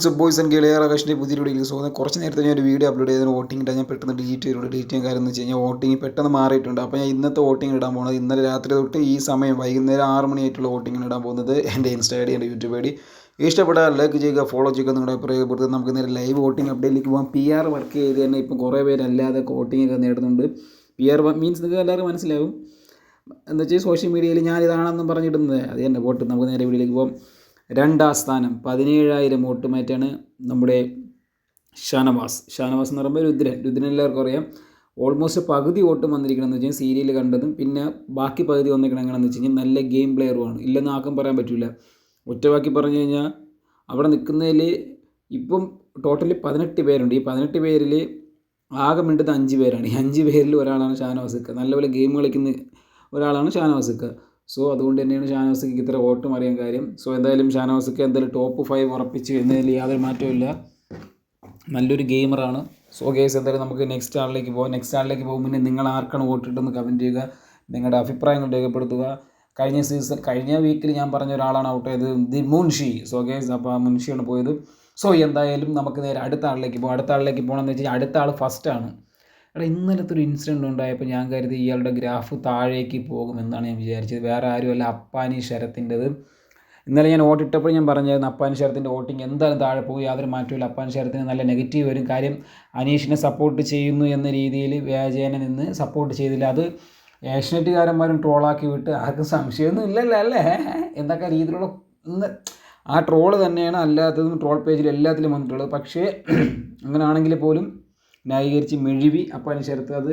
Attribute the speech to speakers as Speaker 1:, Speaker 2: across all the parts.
Speaker 1: WhatsApp boys and girl ഏറെ കഷ്ണി പുതിയ video so കുറച്ച് നേരത്തെ ഞാൻ ഒരു വീഡിയോ അപ്ലോഡ് ചെയ്തതിന് വോട്ടിംഗ് ഇട്ടാൽ ഞാൻ പെട്ടെന്ന് ഡിലീറ്റ് ചെയ്തിട്ടുണ്ട്. ഡിലീറ്റ് ചെയ്യാൻ കാര്യം എന്ന് വെച്ച് കഴിഞ്ഞാൽ വോട്ടിംഗ് പെട്ടെന്ന് മാറിയിട്ടുണ്ട്. അപ്പോൾ ഞാൻ ഇന്നത്തെ വോട്ടിംഗ് ഇടാൻ പോകുന്നത് ഇന്നലെ രാത്രി തൊട്ട് ഈ സമയം വൈകുന്നേരം ആറ് മണിയായിട്ടുള്ള വോട്ടിംഗ് ഇടാൻ പോകുന്നത് എന്റെ ഇൻസ്റ്റാഡി എന്റെ യൂട്യൂബ് ഐ ഡി. ഇഷ്ടപ്പെട്ടാൽ ലൈക്ക് ചെയ്യുക ഫോളോ ചെയ്യുക നിങ്ങളുടെ അഭിപ്രായപ്പെടുത്തുക നമുക്ക് നേരെ ലൈവ് വോട്ടിംഗ് അപ്ഡേറ്റിലേക്ക് പോകാം പി ആർ വർക്ക് ചെയ്ത് തന്നെ ഇപ്പം കുറേ പേര് അല്ലാതെ വോട്ടിംഗ് ഒക്കെ നേടുന്നുണ്ട്. പി ആർ മീൻസ് നിങ്ങൾക്ക് എല്ലാവർക്കും മനസ്സിലാവും. എന്ന് വെച്ചാൽ സോഷ്യൽ മീഡിയയിൽ ഞാനിതാണെന്നും പറഞ്ഞിടുന്നത്. അത് തന്നെ വോട്ട്. നമുക്ക് നേരെ വീഡിയോയിലേക്ക് പോകാം രണ്ടാം സ്ഥാനം പതിനേഴായിരം വോട്ടുമായിട്ടാണ് നമ്മുടെ ഷാനവാസ്. ഷാനവാസ് എന്ന് പറയുമ്പോൾ രുദ്രൻ. രുദ്രൻ എല്ലാവർക്കും അറിയാം. ഓൾമോസ്റ്റ് പകുതി വോട്ടും വന്നിരിക്കണമെന്ന് വെച്ച് കഴിഞ്ഞാൽ സീരിയൽ കണ്ടതും പിന്നെ ബാക്കി പകുതി വന്നിരിക്കണം എങ്ങനെയാണെന്ന് വെച്ച് കഴിഞ്ഞാൽ നല്ല ഗെയിം പ്ലെയറുമാണ് ഇല്ലെന്ന് ആർക്കും പറയാൻ പറ്റില്ല ഒറ്റവാക്കി പറഞ്ഞു കഴിഞ്ഞാൽ അവിടെ നിൽക്കുന്നതിൽ ഇപ്പം ടോട്ടലി പതിനെട്ട് പേരുണ്ട്. ഈ പതിനെട്ട് പേരിൽ ആകെ മിണ്ടുന്ന അഞ്ച് പേരാണ്. ഈ അഞ്ച് പേരിൽ ഒരാളാണ് ഷാനവാസ് ഷാനവാസിക്ക നല്ലപോലെ ഗെയിം കളിക്കുന്ന ഒരാളാണ് ഷാനവാസ് ഷാനവാസിക്ക സോ അതുകൊണ്ട് തന്നെയാണ് ഷാനവാസിക്ക് ഇത്ര വോട്ടും അറിയാൻ കാര്യം. സോ എന്തായാലും ഷാനവാസിക്ക് എന്തായാലും ടോപ്പ് ഫൈവ് ഉറപ്പിച്ച് എന്നതിൽ യാതൊരു മാറ്റവും നല്ലൊരു ഗെയിമറാണ് സോ ഗേസ് എന്തായാലും നമുക്ക് നെക്സ്റ്റ് ആളിലേക്ക് പോകാം നെക്സ്റ്റ് ആളിലേക്ക് പോകുമ്പോൾ നിങ്ങൾ ആർക്കാണ് വോട്ടിട്ടെന്ന് കമന്റ് ചെയ്യുക. നിങ്ങളുടെ അഭിപ്രായങ്ങൾ രേഖപ്പെടുത്തുക. കഴിഞ്ഞ സീസൺ കഴിഞ്ഞ വീക്കിൽ ഞാൻ പറഞ്ഞ ഒരാളാണ് ഔട്ട് ആയത് ദി മുൻഷി. സോ ഗേസ് അപ്പോൾ മുൻഷിയാണ് പോയത്. സോ എന്തായാലും നമുക്ക് നേരെ അടുത്ത ആളിലേക്ക് പോകാം അടുത്ത ആളിലേക്ക് പോകണമെന്ന് വെച്ചാൽ അടുത്ത ആൾ ഫസ്റ്റാണ് എടാ ഇന്നലത്തെ ഒരു ഇൻസിഡന്റ് ഉണ്ടായപ്പോൾ ഞാൻ കരുതി ഇയാളുടെ ഗ്രാഫ് താഴേക്ക് പോകുമെന്നാണ് ഞാൻ വിചാരിച്ചത്. വേറെ ആരുമല്ല അപ്പാനി ശരത്തിന്റെത്. ഇന്നലെ ഞാൻ ഓട്ടിട്ടപ്പോൾ ഞാൻ പറഞ്ഞായിരുന്നു അപ്പാനി ശരത്തിന്റെ വോട്ടിംഗ് എന്തായാലും താഴെ പോകും. യാതൊരു മാറ്റമില്ല അപ്പാനി ശരത്തിന് നല്ല നെഗറ്റീവ് വരും കാര്യം അനീഷിനെ സപ്പോർട്ട് ചെയ്യുന്നു എന്ന രീതിയിൽ വ്യാജേന നിന്ന് സപ്പോർട്ട് ചെയ്തില്ല. അത് ഏഷ്യനെറ്റുകാരന്മാരും ട്രോളാക്കി വിട്ട് ആർക്കും സംശയമൊന്നും ഇല്ലല്ലോ അല്ലേ? എന്തൊക്കെ രീതിയിലുള്ള ഇന്ന് ആ ട്രോൾ തന്നെയാണ് അല്ലാത്തതും ട്രോൾ പേജിൽ എല്ലാത്തിലും വന്നിട്ടുള്ളത്. പക്ഷേ അങ്ങനെയാണെങ്കിൽ പോലും ന്യായീകരിച്ച് മെഴുവി അപ്പാനി ശരത്ത് അത്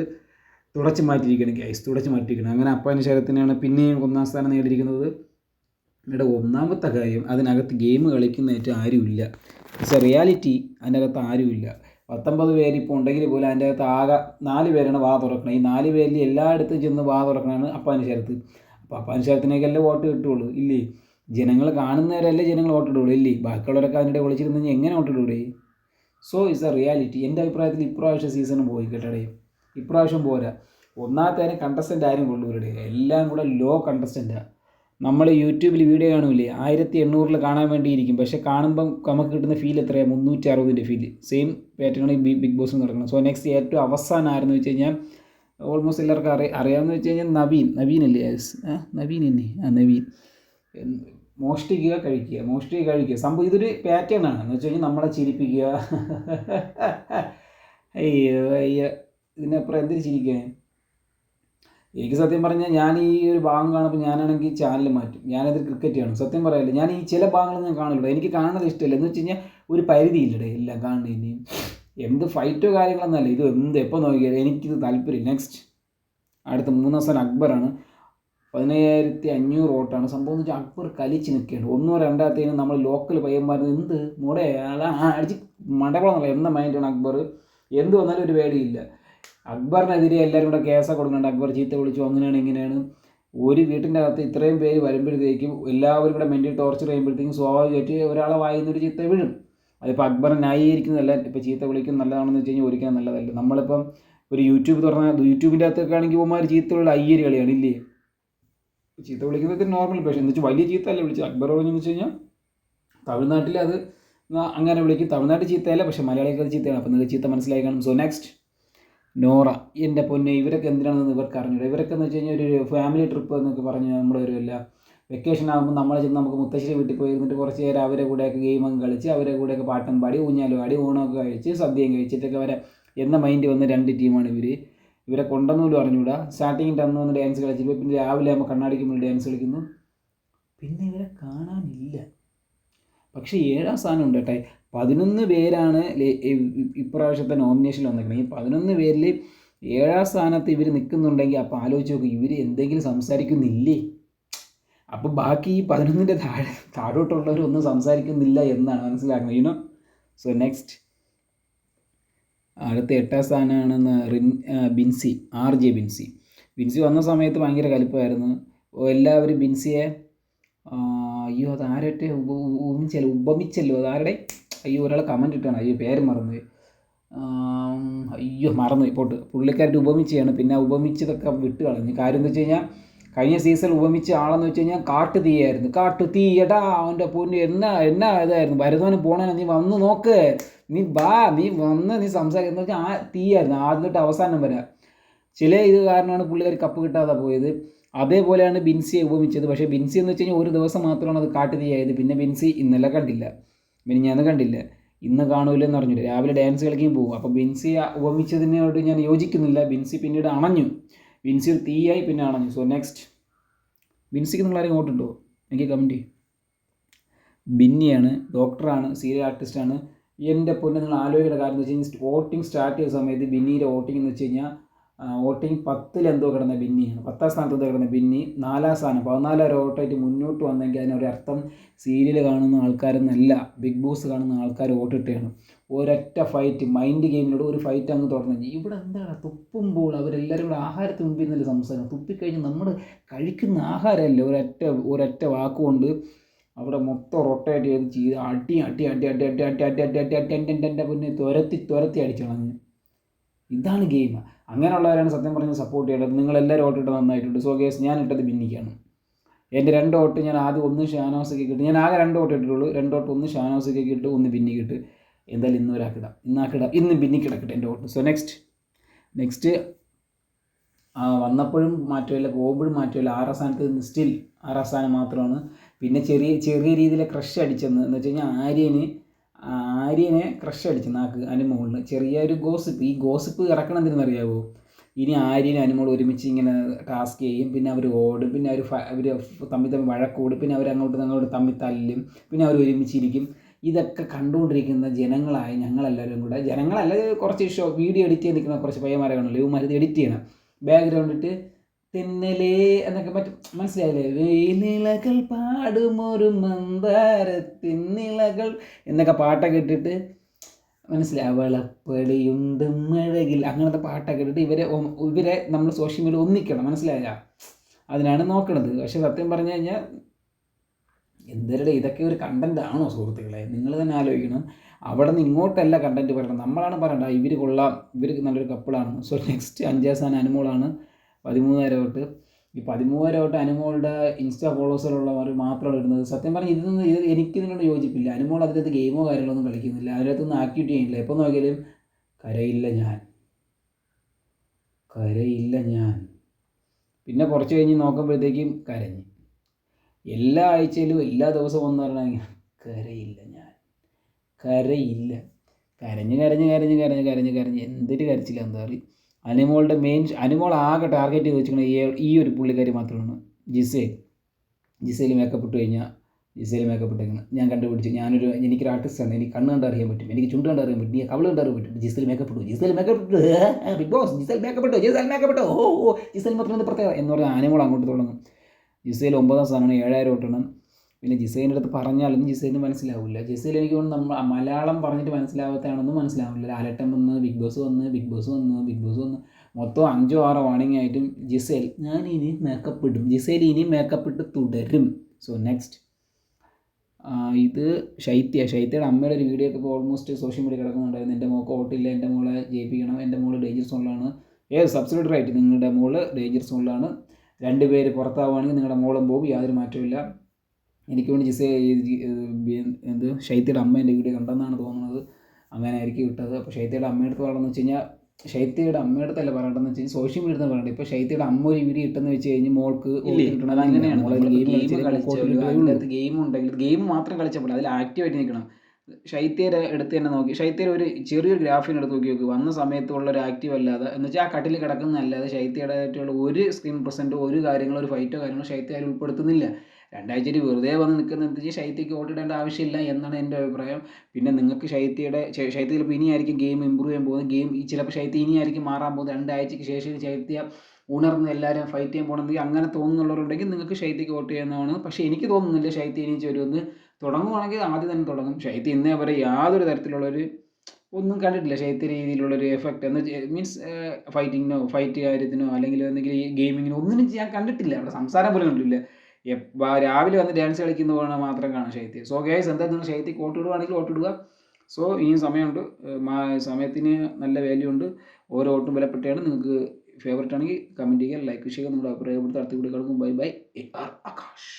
Speaker 1: തുടച്ച് മാറ്റിയിരിക്കണം ഗ്യാസ് തുടച്ച് മാറ്റിയിരിക്കണം. അങ്ങനെ അപ്പാനി ശരത്തിനാണ് പിന്നെയും ഒന്നാം സ്ഥാനം നേടിയിരിക്കുന്നത്. ഇവിടെ ഒന്നാമത്തെ കാര്യം അതിനകത്ത് ഗെയിം കളിക്കുന്നതായിട്ട് ആരുമില്ല. എ റിയാലിറ്റി അതിനകത്ത് ആരുമില്ല. പത്തൊമ്പത് പേര് ഇപ്പോൾ ഉണ്ടെങ്കിൽ പോലും അതിന്റെ അകത്ത് ആകെ നാല് പേരാണ് വാ തുറക്കണം. ഈ നാല് പേരിൽ എല്ലായിടത്തും ചെന്ന് വാ തുറക്കണമാണ് അപ്പാനി ശരത്ത്. അപ്പോൾ അപ്പാനി ശരത്തിനേക്കല്ലേ വോട്ട് കിട്ടുള്ളൂ? ഇല്ലേ? ജനങ്ങൾ കാണുന്നവരല്ലേ ജനങ്ങൾ വോട്ട് ഇടുള്ളൂ ഇല്ലേ? ബാക്കിയുള്ളവരൊക്കെ അതിന്റെ വിളിച്ചിരുന്നെങ്കിൽ എങ്ങനെ വോട്ട് ഇടൂടെ സോ ഇസ് എ റിയാലിറ്റി എന്റെ അഭിപ്രായത്തിൽ ഇപ്രാവശ്യം സീസൺ പോയി കേട്ടടേ ഇപ്രാവശ്യം പോരാ. ഒന്നാമത്തെ കണ്ടസ്റ്റന്റ് ആരും കൊള്ളൂരുടെ എല്ലാം കൂടെ ലോ കണ്ടസ്റ്റന്റാണ് നമ്മൾ യൂട്യൂബിൽ വീഡിയോ കാണൂലേ? ആയിരത്തി എണ്ണൂറിൽ കാണാൻ വേണ്ടിയിരിക്കും. പക്ഷേ കാണുമ്പം നമുക്ക് കിട്ടുന്ന ഫീൽ എത്രയാണ് മുന്നൂറ്റി അറുപതിന്റെ ഫീൽ സെയിം പാറ്റേണാണ് ഈ ബിഗ് ബോസ് നടക്കുന്നത്. സോ നെക്സ്റ്റ് ഏറ്റവും അവസാനം ആരെന്ന് വെച്ച് കഴിഞ്ഞാൽ ഓൾമോസ്റ്റ് എല്ലാവർക്കും അറിയാം അറിയാമെന്ന് വെച്ച് കഴിഞ്ഞാൽ നവീൻ. നവീൻ അല്ലേ നവീൻ എന്നെ ആ നവീൻ. മോഷ്ടിക്കുക കഴിക്കുക. മോഷ്ടിക്കുക കഴിക്കുക. സംഭവം ഇതൊരു പാറ്റേൺ ആണ്. എന്ന് വെച്ച് കഴിഞ്ഞാൽ നമ്മളെ ചിരിപ്പിക്കുക. അയ്യോ അയ്യോ. ഇതിനപ്പുറം എന്തിനു ചിരിക്കാൻ? എനിക്ക് സത്യം പറഞ്ഞാൽ ഞാൻ ഈ ഒരു ഭാഗം കാണുമ്പോൾ ഞാനാണെങ്കിൽ ചാനൽ മാറ്റും. ഞാനത് ക്രിക്കറ്റ് കാണും. സത്യം പറയാമല്ലോ ഞാൻ ഈ ചില ഭാഗങ്ങൾ ഞാൻ കാണുള്ളൂ. എനിക്ക് കാണുന്നത് ഇഷ്ടമല്ല. എന്ന് വെച്ച് കഴിഞ്ഞാൽ ഒരു പരിധിയില്ലടേ. എല്ലാം കാണുന്നതിന് എന്ത് ഫൈറ്റോ കാര്യങ്ങളൊന്നല്ല ഇത് എന്ത് എപ്പോൾ നോക്കിയാലും എനിക്കിത് താല്പര്യം. നെക്സ്റ്റ് അടുത്ത മൂന്നാം സ്ഥാനം അക്ബറാണ്. പതിനയ്യായിരത്തി അഞ്ഞൂറ് വോട്ടാണ്. സംഭവം എന്ന് വെച്ചാൽ അക്ബർ കലിച്ച് നിൽക്കുകയാണ്. ഒന്നോ രണ്ടാമത്തേനും നമ്മൾ ലോക്കൽ പയ്യന്മാർ എന്ത്? മുടെ അടിച്ച് മണ്ടകുളന്നുള്ള എന്ന മൈൻഡാണ് അക്ബർ? എന്ത് വന്നാലും ഒരു പേടിയില്ല. അക്ബറിനെതിരെ എല്ലാവരും കൂടെ കേസൊക്കെ കൊടുക്കുന്നുണ്ട്. അക്ബർ ചീത്ത വിളിച്ചു. അങ്ങനെയാണ് ഇങ്ങനെയാണ്. ഒരു വീട്ടിന്റെ അകത്ത് ഇത്രയും പേര് വരുമ്പോഴത്തേക്കും എല്ലാവരും കൂടെ മെന്റലി ടോർച്ചർ ചെയ്യുമ്പോഴത്തേക്കും സ്വാഭാവികമായിട്ട് ഒരാളെ വായിന്നൊരു ചീത്ത വീഴും. അതിപ്പോൾ അക്ബറെ ന്യായീകരിക്കുന്നതല്ല. ഇപ്പോൾ ചീത്ത വിളിക്കും നല്ലതാണെന്ന് വെച്ച് കഴിഞ്ഞാൽ ഒരിക്കലും നല്ലതല്ല. നമ്മളിപ്പം ഒരു യൂട്യൂബ് തുറന്ന യൂട്യൂബിന്റെ അകത്തൊക്കെ ആണെങ്കിൽ പോകുമ്പോൾ ചീത്തയുള്ള അയ്യര് കളിയാണ് ഇല്ലേ? ചീത്ത വിളിക്കുന്നത് നോർമൽ പക്ഷേ എന്ന് വെച്ചാൽ വലിയ ചീത്ത അല്ല വിളിച്ചത്. അക്ബർ പറഞ്ഞെന്ന് വെച്ച് കഴിഞ്ഞാൽ തമിഴ്നാട്ടിൽ അത് അങ്ങനെ വിളിക്കും. തമിഴ്നാട്ടിൽ ചീത്തയല്ല പക്ഷേ മലയാളികൾക്ക് അത് ചീത്തയാണ്. അപ്പോൾ നിങ്ങൾക്ക് ചീത്ത മനസ്സിലായി കാണും. സോ നെക്സ്റ്റ് നോറ എന്റെ പൊന്നെ ഇവരൊക്കെ എന്തിനാണെന്ന് ഇവർക്ക് അറിഞ്ഞൂടെ. ഇവരൊക്കെ എന്ന് വെച്ച് കഴിഞ്ഞാൽ ഒരു ഫാമിലി ട്രിപ്പ് എന്നൊക്കെ പറഞ്ഞ് നമ്മുടെ ഒരു വെക്കേഷൻ ആകുമ്പോൾ നമ്മളെ ചെന്ന് നമുക്ക് മുത്തശ്ശേരി വീട്ടിൽ പോയി ഇരുന്നിട്ട് കുറച്ച് നേരം അവരെ കൂടെയൊക്കെ ഗെയിമൊക്കെ കളിച്ച് അവരെ കൂടെയൊക്കെ പാട്ടും പാടി ഊഞ്ഞാലും പാടി ഊണമൊക്കെ കഴിച്ച് സദ്യയും കഴിച്ചിട്ടൊക്കെ വരെ. എന്ന മൈൻഡ് വന്ന രണ്ട് ടീമാണ് ഇവർ ഇവരെ കൊണ്ടെന്നുപോലും അറിഞ്ഞൂടാ. സ്റ്റാർട്ടിങ്ങിന്റെ അന്ന് വന്ന് ഡാൻസ് കളിച്ചിട്ട് പിന്നെ രാവിലെ ആകുമ്പോൾ കണ്ണാടിക്ക് മുന്നിൽ ഡാൻസ് കളിക്കുന്നു. പിന്നെ ഇവരെ കാണാനില്ല. പക്ഷേ ഏഴാം സ്ഥാനം ഉണ്ട് കേട്ടെ. പതിനൊന്ന് പേരാണ് ഇപ്രാവശ്യത്തെ നോമിനേഷൻ വന്നിരിക്കുന്നത്. ഈ പതിനൊന്ന് പേരിൽ ഏഴാം സ്ഥാനത്ത് ഇവർ നിൽക്കുന്നുണ്ടെങ്കിൽ അപ്പോൾ ആലോചിച്ച് നോക്കും ഇവർ എന്തെങ്കിലും സംസാരിക്കുന്നില്ലേ? അപ്പോൾ ബാക്കി ഈ പതിനൊന്നിന്റെ താഴെ താഴോട്ടുള്ളവരൊന്നും സംസാരിക്കുന്നില്ല എന്നാണ് മനസ്സിലാക്കുന്നത്. യുനോ സോ നെക്സ്റ്റ് അടുത്ത എട്ടാം സ്ഥാനമാണെന്ന് റിൻ ബിൻസി ആർ ജെ ബിൻസി. ബിൻസി വന്ന സമയത്ത് ഭയങ്കര കലിപ്പമായിരുന്നു എല്ലാവരും ബിൻസിയെ അയ്യോ അത് ആരട്ടെ ഉപ ഉപമിച്ചല്ലോ ഉപമിച്ചല്ലോ അതാരുടെ? അയ്യോ ഒരാളെ കമന്റ് ഇട്ടാണ്. അയ്യോ പേര് മറന്നുപോയി അയ്യോ മറന്നു പോട്ട് പുള്ളിക്കാരുടെ ഉപമിച്ചാണ് പിന്നെ ഉപമിച്ചതൊക്കെ വിട്ട് കളഞ്ഞു. കാര്യം എന്ന് വെച്ച് കഴിഞ്ഞാൽ കഴിഞ്ഞ സീസൺ ഉപമിച്ച ആളെന്ന് വെച്ച് കഴിഞ്ഞാൽ കാട്ടു തീയായിരുന്നു. കാട്ടു തീ എടാ അവന്റെ പൊന്നു എന്നാ എന്നാ ഇതായിരുന്നു. ഭരതവന് പോണേ നീ വന്ന് നോക്ക്. നീ വാ നീ വന്ന് നീ സംസാരിക്കുന്ന വെച്ചാൽ ആ തീയായിരുന്നു ആദ്യം തൊട്ട് അവസാനം വരെ. ചില ഇത് കാരണമാണ് പുള്ളിക്കാർ കപ്പ് കിട്ടാതെ പോയത്. അതേപോലെയാണ് ബിൻസിയെ ഉപമിച്ചത്. പക്ഷേ ബിൻസി എന്ന് വെച്ച് കഴിഞ്ഞാൽ ഒരു ദിവസം മാത്രമാണ് അത് കാട്ടു തീയായത്. പിന്നെ ബിൻസി ഇന്നലെ കണ്ടില്ല. പിന്നെ ഞാൻ കണ്ടില്ല. ഇന്ന് കാണൂലെന്ന് പറഞ്ഞില്ല. രാവിലെ ഡാൻസ് കളിക്കാൻ പോകും അപ്പോൾ ബിൻസി ഉപമിച്ചതിനോട് ഞാൻ യോജിക്കുന്നില്ല. ബിൻസി പിന്നീട് അണഞ്ഞു. ബിൻസി ഒരു തീയായി പിന്നെ അണഞ്ഞു സോ നെക്സ്റ്റ് വിൻസിക്ക് ആരെങ്കിലും ഓട്ടുണ്ടോ എനിക്ക് കമന്റ് ചെയ്യും. ബിന്നിയാണ് ഡോക്ടറാണ് സീരിയൽ ആർട്ടിസ്റ്റാണ് എന്റെ പൊന്നെ നിങ്ങൾ ആലോചിക്കേണ്ട കാര്യം എന്ന് വെച്ച് കഴിഞ്ഞാൽ വോട്ടിംഗ് സ്റ്റാർട്ട് ചെയ്ത സമയത്ത് ബിന്നിയുടെ വോട്ടിംഗ് എന്ന് വെച്ച് കഴിഞ്ഞാൽ വോട്ടിംഗ് പത്തിൽ എന്തോ കിടന്ന ബിന്നിയാണ് പത്താം സ്ഥാനത്ത് എന്തോ കിടന്ന ബിന്നി നാലാം സ്ഥാനം പതിനാലായിരം വോട്ടായിട്ട് മുന്നോട്ട് വന്നെങ്കിൽ അതിനൊരർത്ഥം സീരിയൽ കാണുന്ന ആൾക്കാരെന്നല്ല ബിഗ് ബോസ് കാണുന്ന ആൾക്കാർ വോട്ടിട്ടാണ് ഒരൊറ്റ ഫൈറ്റ് മൈൻഡ് ഗെയിമിനോട് ഒരു ഫൈറ്റ് അങ്ങ് തുടങ്ങി ഇവിടെ എന്താണ് തുപ്പുമ്പോൾ അവരെല്ലാവരും കൂടെ ആഹാരത്തിന് മുമ്പിൽ നിന്നല്ലേ സംസാരം തുപ്പിക്കഴിഞ്ഞ് നമ്മൾ കഴിക്കുന്ന ആഹാരമല്ലേ ഒരൊറ്റ ഒരൊറ്റ വാക്കുകൊണ്ട് അവിടെ മൊത്തം റൊട്ടേറ്റ് ചെയ്ത് ചെയ്ത് അടി അടി അടി അടി അടി അടി അടി അടി അടി അടി അടി അടി അടി പിന്നെ തുരത്തി തുരത്തി അടിച്ചു കളഞ്ഞ് ഇതാണ് ഗെയിം അങ്ങനെയുള്ളവരാണ് സത്യം പറഞ്ഞ് സപ്പോർട്ട് ചെയ്യേണ്ടത്. നിങ്ങളെല്ലാവരും ഓട്ട് ഇട്ട് നന്നായിട്ടുണ്ട്. സോ കേസ് ഞാൻ ഇട്ടത് ബിന്നിക്കാണ് എന്റെ രണ്ട് വോട്ട് ഞാൻ ആദ്യം ഒന്ന് ഷാനോസൊക്കെ കിട്ടും. ഞാൻ ആകെ രണ്ട് വോട്ട് ഇട്ടിട്ടുള്ളൂ. രണ്ട് വോട്ട് ഒന്ന് ഷാനോസൊക്കെ ഇട്ട് ഒന്ന് ബിന്നിക്ക് കിട്ടും. എന്തായാലും ഇന്ന് ഒരാക്കിടാം ഇന്നാക്കിടാം ഇന്ന് ബിന്നിക്ക് കിടക്കട്ടെ എന്റെ വോട്ട്. സോ നെക്സ്റ്റ് നെക്സ്റ്റ് വന്നപ്പോഴും മാറ്റമില്ല പോകുമ്പോഴും മാറ്റമില്ല ആറാം സ്ഥാനത്ത് സ്റ്റിൽ ആറാം സ്ഥാനം മാത്രമാണ്. പിന്നെ ചെറിയ ചെറിയ രീതിയിൽ ക്രഷ് അടിച്ചെന്ന്. എന്ന് വെച്ച് കഴിഞ്ഞാൽ ആര്യന് ആര്യനെ ക്രഷ് അടിച്ച് നാക്ക് അനുമോളിന് ചെറിയൊരു ഗോസിപ്പ് ഈ ഗോസിപ്പ് ഇറക്കണം എന്തിനെന്നറിയാവോ ഇനി ആര്യനും അനുമോൾ ഒരുമിച്ച് ഇങ്ങനെ ടാസ്ക് ചെയ്യും. പിന്നെ അവർ ഓടും. പിന്നെ അവർ അവർ തമ്മിൽ തമ്മിൽ വഴക്കൂടും. പിന്നെ അവർ അങ്ങോട്ടും അങ്ങോട്ട് തമ്മിൽ തല്ലും. പിന്നെ അവർ ഒരുമിച്ചിരിക്കും. ഇതൊക്കെ കണ്ടുകൊണ്ടിരിക്കുന്ന ജനങ്ങളായ ഞങ്ങളെല്ലാവരും കൂടെ. ജനങ്ങളല്ല കുറച്ച് ഷോ വീഡിയോ എഡിറ്റ് ചെയ്ത് നിൽക്കുന്ന കുറച്ച് പയ്യന്മാരെ കാണുള്ളൂ ഇവന്മാർ എഡിറ്റ് ചെയ്യണം. ബാക്ക്ഗ്രൗണ്ട് ഇട്ട് തെന്നലേ എന്നൊക്കെ പറ്റും. മനസ്സിലായില്ലേ? വെയിലിളകൾ പാടുമൊരു മന്ദാരത്തിന്നിളകൾ എന്നൊക്കെ പാട്ടൊക്കെ ഇട്ടിട്ട് മനസ്സിലായി? അവളപ്പടിയുണ്ട് മഴകിൽ. അങ്ങനത്തെ പാട്ടൊക്കെ ഇട്ടിട്ട് ഇവരെ ഇവരെ നമ്മൾ സോഷ്യൽ മീഡിയ ഒന്നിക്കണം. മനസ്സിലായ? അതിനാണ് നോക്കണത്. പക്ഷെ സത്യം പറഞ്ഞു കഴിഞ്ഞാൽ എന്തരുടെ ഇതൊക്കെ ഒരു കണ്ടന്റ് ആണോ സുഹൃത്തുക്കളെ? നിങ്ങൾ തന്നെ ആലോചിക്കണം. അവിടെ നിന്ന് ഇങ്ങോട്ടല്ല കണ്ടന്റ് പറയണം നമ്മളാണ് പറയണ്ട ഇവർ കൊള്ളാം ഇവർ നല്ലൊരു കപ്പിളാണ് സോ നെക്സ്റ്റ് അഞ്ചാം സ്ഥാനം അനുമോളാണ്. പതിമൂന്നായിരം തൊട്ട് ഈ പതിമൂവായിരം തൊട്ട് അനുമോളുടെ ഇൻസ്റ്റാ ഫോളോവേഴ്സിലുള്ളവർ മാത്രമാണ് ഇടുന്നത് സത്യം പറഞ്ഞാൽ ഇതൊന്നും ഇത് എനിക്ക് ഇതിനോട് യോജിപ്പില്ല. അനുമോൾ അതിനകത്ത് ഗെയിമോ കാര്യങ്ങളൊന്നും കളിക്കുന്നില്ല. അതിനകത്തൊന്നും ആക്ടിവിറ്റി ചെയ്യുന്നില്ല എപ്പോൾ നോക്കിയാലും കരയില്ല ഞാൻ. കരയില്ല ഞാൻ. പിന്നെ കുറച്ച് കഴിഞ്ഞ് നോക്കുമ്പോഴത്തേക്കും കരഞ്ഞ്. എല്ലാ ആഴ്ചയിലും എല്ലാ ദിവസവും വന്ന് പറഞ്ഞാൽ കരയില്ല ഞാൻ. കരയില്ല. കരഞ്ഞ് കരഞ്ഞ് കരഞ്ഞ് കരഞ്ഞ് കരഞ്ഞ് കരഞ്ഞ് എന്തൊരു കരച്ചില്ല എന്താ പറയുക? അനുമോളുടെ മെയിൻ അനിമോൾ ആകെ ടാർഗറ്റ് ചെയ്ത് വെച്ചിരിക്കുന്നത് ഈ ഒരു പുള്ളിക്കാരി മാത്രമാണ് ജിസേൽ ജിസേൽ മേക്കപ്പ് ഇട്ട് കഴിഞ്ഞാൽ ജിസേൽ മേക്കപ്പ് ഇട്ടേക്കുന്നത് ഞാൻ കണ്ടുപിടിച്ച് ഞാനൊരു എനിക്കൊരു ആർട്ടിസ്റ്റാണ് എനിക്ക് കണ്ണ് കണ്ട് അറിയാൻ പറ്റും. എനിക്ക് ചുണ്ട് കണ്ട് അറിയാൻ പറ്റും. നീ കവൾ കണ്ട് അറിയാൻ പറ്റും. ജിസേൽ മേക്കപ്പ് ഇട്ടു. ജിസേൽ മേക്കപ്പ് ഇട്ടു. ബിഗ് ബോസ് ജിസേൽ മേക്കപ്പ് ഇട്ടു. ജിസേൽ മേക്കപ്പ് ഇട്ടു. ഓ ഓ ജിസേൽ മാത്രം പ്രത്യേകത? എന്ന് പറഞ്ഞാൽ ആനിമോൾ അങ്ങോട്ട് തുടങ്ങും. ജിസേൽ ഒമ്പതാം സ്ഥാനമാണ്. ഏഴായിരം തൊട്ടാണ് പിന്നെ ജിസൈന്റെ അടുത്ത് പറഞ്ഞാലും ജിസൈന് മനസ്സിലാവില്ല ജിസൈൽ എനിക്ക് തോന്നുന്നു നമ്മൾ മലയാളം പറഞ്ഞിട്ട് മനസ്സിലാവാത്തതാണെന്നും മനസ്സിലാവില്ല ലാലട്ടൻ വന്ന് ബിഗ് ബോസ് വന്ന് ബിഗ് ബോസ് വന്ന് ബിഗ് ബോസ് വന്ന് മൊത്തം അഞ്ചോ ആറോ വാണിംഗ് ആയിട്ടും ജിസേൽ ഞാൻ ഇനി മേക്കപ്പ് ഇടും. ജിസേൽ ഇനി മേക്കപ്പ് ഇട്ട് തുടരും. സോ നെക്സ്റ്റ് ഇത് ശൈത്യ ശൈത്യയുടെ അമ്മയുടെ ഒരു വീഡിയോ ഒക്കെ ഇപ്പോൾ ഓൾമോസ്റ്റ് സോഷ്യൽ മീഡിയ കിടക്കുന്നുണ്ടായിരുന്നു. എന്റെ മോൾക്ക് ഓട്ടില്ല. എന്റെ മോളെ ജയിപ്പിക്കണം. എന്റെ മോൾ ഡേഞ്ചർ സോണിലാണ് ഏ സബ്സിഡി റൈറ്റ് നിങ്ങളുടെ മോൾ ഡേഞ്ചർ സോണിലാണ് രണ്ട് പേര് പുറത്താവുകയാണെങ്കിൽ നിങ്ങളുടെ മോളും പോകും യാതൊരു മാറ്റമില്ല എനിക്ക് വേണ്ടി ജിസേ എന്ത് ഷൈത്തിയുടെ അമ്മ എന്റെ വീഡിയോ കണ്ടെന്നാണ് തോന്നുന്നത്. അങ്ങനെ ആയിരിക്കും ഇട്ടത്. അപ്പോൾ ഷൈത്തിയുടെ അമ്മയുടെ അടുത്ത് പറയണമെന്ന് വെച്ച് കഴിഞ്ഞാൽ ശൈത്യയുടെ അമ്മയുടെ അടുത്തല്ല പറയണമെന്ന് വെച്ച് കഴിഞ്ഞാൽ സോഷ്യൽ മീഡിയ എന്ന് പറയുന്നത് ഇപ്പോൾ ശൈത്യയുടെ അമ്മ ഒരു വീഡിയോ ഇട്ടെന്ന് വെച്ച് കഴിഞ്ഞാൽ മോൾക്ക്
Speaker 2: അത് അങ്ങനെയാണ്.
Speaker 1: ഗെയിം
Speaker 2: ഉണ്ടെങ്കിൽ ഗെയിം മാത്രം കളിച്ചാൽ പോലെ അതിൽ ആക്റ്റീവായിട്ട് നിൽക്കണം ശൈത്യയുടെ അടുത്ത് തന്നെ നോക്കി. ശൈത്യയുടെ ഒരു ചെറിയൊരു ഗ്രാഫിന് എടുത്ത് നോക്കി നോക്കി. വന്ന സമയത്തുള്ള ഒരു ആക്റ്റീവ് അല്ലാതെ എന്ന് വെച്ചാൽ ആ കട്ടിൽ കിടക്കുന്നതല്ലാതെ ശൈത്യയുടേതായിട്ടുള്ള ഒരു സ്ക്രീൻ പ്രസന്റോ ഒരു കാര്യങ്ങളോ ഒരു ഫൈറ്റോ കാര്യങ്ങളോ ശൈത്യ അതിൽ ഉൾപ്പെടുത്തുന്നില്ല. രണ്ടാഴ്ചയിൽ വെറുതെ വന്ന് നിൽക്കുന്ന ശൈത്യക്ക് വോട്ടിടേണ്ട ആവശ്യമില്ല എന്നാണ് എന്റെ അഭിപ്രായം. പിന്നെ നിങ്ങൾക്ക് ശൈത്യയുടെ ശൈത്യ ചിലപ്പോൾ ഇനിയായിരിക്കും ഗെയിം ഇമ്പ്രൂവ് ചെയ്യാൻ പോകുന്നത്. ഗെയിം ചിലപ്പോൾ ശൈത്യ ഇനിയായിരിക്കും മാറാൻ പോകുന്നത്. രണ്ടാഴ്ചയ്ക്ക് ശേഷം ശൈത്യ ഉണർന്ന് എല്ലാവരും ഫൈറ്റ് ചെയ്യാൻ പോകണമെങ്കിൽ അങ്ങനെ തോന്നുന്നുള്ളവരുണ്ടെങ്കിൽ നിങ്ങൾക്ക് ശൈത്യക്ക് വോട്ട് ചെയ്യുന്നതാണ്. പക്ഷേ എനിക്ക് തോന്നുന്നില്ല ശൈത്യ ഇനി വരുമെന്ന് തുടങ്ങുവാണെങ്കിൽ ആദ്യം തന്നെ തുടങ്ങും. ശൈത്യ ഇന്നേ വരെ യാതൊരു തരത്തിലുള്ളൊരു ഒന്നും കണ്ടിട്ടില്ല ശൈത്യ രീതിയിലുള്ളൊരു എഫക്റ്റ് എന്ന് മീൻസ് ഫൈറ്റിങ്ങിനോ ഫൈറ്റ് കാര്യത്തിനോ അല്ലെങ്കിൽ എന്തെങ്കിലും ഈ ഗെയിമിങ്ങിനോ ഒന്നിനും ഞാൻ കണ്ടിട്ടില്ല. അവിടെ സംസാരം പോലും കണ്ടിട്ടില്ല. രാവിലെ വന്ന് ഡാൻസ് കളിക്കുന്ന പോലെ മാത്രം കാണാം ശൈത്യം. സോ ഗേസ് എന്താ നിങ്ങൾ ശൈത്യം കോട്ട് ഇടുവാണെങ്കിൽ കോട്ട് ഇടുക. സോ ഇനിയും സമയമുണ്ട്. സമയത്തിന് നല്ല വാല്യൂ ഉണ്ട്. ഓരോ ഓട്ടും വിലപ്പെട്ടാണ് നിങ്ങൾക്ക്
Speaker 1: ഫേവററ്റ് ആണെങ്കിൽ കമന്റ് ചെയ്യുക ലൈക്ക് ചെയ്യുക. നമ്മുടെ അഭിപ്രായപ്പെടുത്തി അടുത്ത video bye bye R Akash.